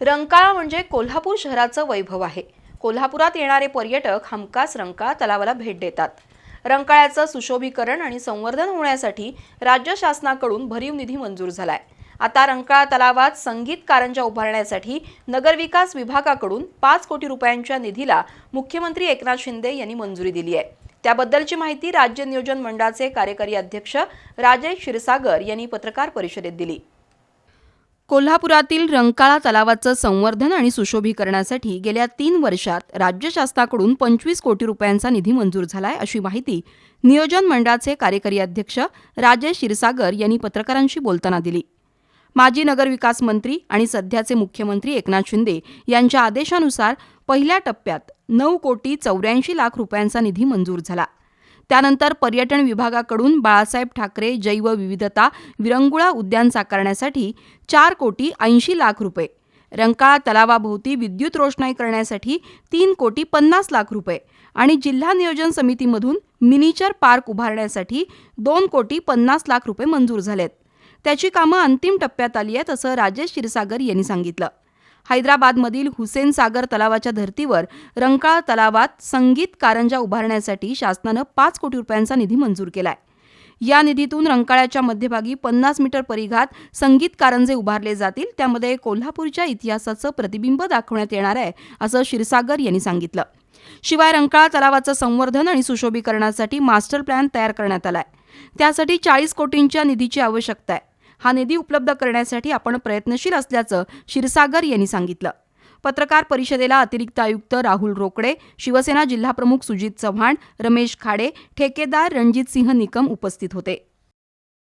रंकाळा म्हणजे कोल्हापूर शहराचं वैभव आहे. कोल्हापुरात येणारे पर्यटक हमखास रंकाळा तलावाला भेट देतात. रंकाळ्याचं सुशोभीकरण आणि संवर्धन होण्यासाठी राज्य शासनाकडून भरीव निधी मंजूर झालाय. आता रंकाळा तलावात संगीत कारंजा उभारण्यासाठी नगरविकास विभागाकडून पाच कोटी रुपयांच्या निधीला मुख्यमंत्री एकनाथ शिंदे यांनी मंजुरी दिली आहे. त्याबद्दलची माहिती राज्य नियोजन मंडळाचे कार्यकारी अध्यक्ष राजेश क्षीरसागर यांनी पत्रकार परिषदेत दिली. कोल्हापुरातील रंकाळा तलावाचं संवर्धन आणि सुशोभीकरणासाठी गेल्या तीन वर्षात राज्य शासनाकडून पंचवीस कोटी रुपयांचा निधी मंजूर झालाय अशी माहिती नियोजन मंडळाचे कार्यकारी अध्यक्ष राजेश क्षीरसागर यांनी पत्रकारांशी बोलताना दिली. माजी नगरविकास मंत्री आणि सध्याचे मुख्यमंत्री एकनाथ शिंदे यांच्या आदेशानुसार पहिल्या टप्प्यात नऊ कोटी चौऱ्याऐंशी लाख रुपयांचा निधी मंजूर झाला. त्यानंतर पर्यटन विभागाकडून बाळासाहेब ठाकरे जैवविविधता विरंगुळा उद्यान साकारण्यासाठी चार कोटी ऐंशी लाख रुपये रंकाळा तलावाभोवती विद्युत रोषणाई करण्यासाठी तीन कोटी पन्नास लाख रुपये आणि जिल्हा नियोजन समितीमधून मिनीचर पार्क उभारण्यासाठी दोन कोटी पन्नास लाख रुपये मंजूर झालेत. त्याची कामं अंतिम टप्प्यात आली आहेत असं राजेश क्षीरसागर यांनी सांगितलं. हैदराबादमधील हुसेन सागर तलावाच्या धर्तीवर रंकाळ तलावात संगीत कारंजा उभारण्यासाठी शासनानं पाच कोटी रुपयांचा निधी मंजूर केलाय. या निधीतून रंकाळ्याच्या मध्यभागी पन्नास मीटर परिघात संगीत कारंजे उभारले जातील. त्यामध्ये कोल्हापूरच्या इतिहासाचं प्रतिबिंब दाखवण्यात येणार आहे असं क्षीरसागर यांनी सांगितलं. शिवाय रंकाळा तलावाचं संवर्धन आणि सुशोभीकरणासाठी मास्टर प्लॅन तयार करण्यात आलाय. त्यासाठी चाळीस कोटींच्या निधीची आवश्यकता आहे. हा निधी उपलब्ध करण्यासाठी आपण प्रयत्नशील असल्याचं क्षीरसागर यांनी सांगितलं. पत्रकार परिषदेला अतिरिक्त आयुक्त राहुल रोकडे शिवसेना जिल्हाप्रमुख सुजित चव्हाण रमेश खाडे ठेकेदार रणजित सिंह निकम उपस्थित होते.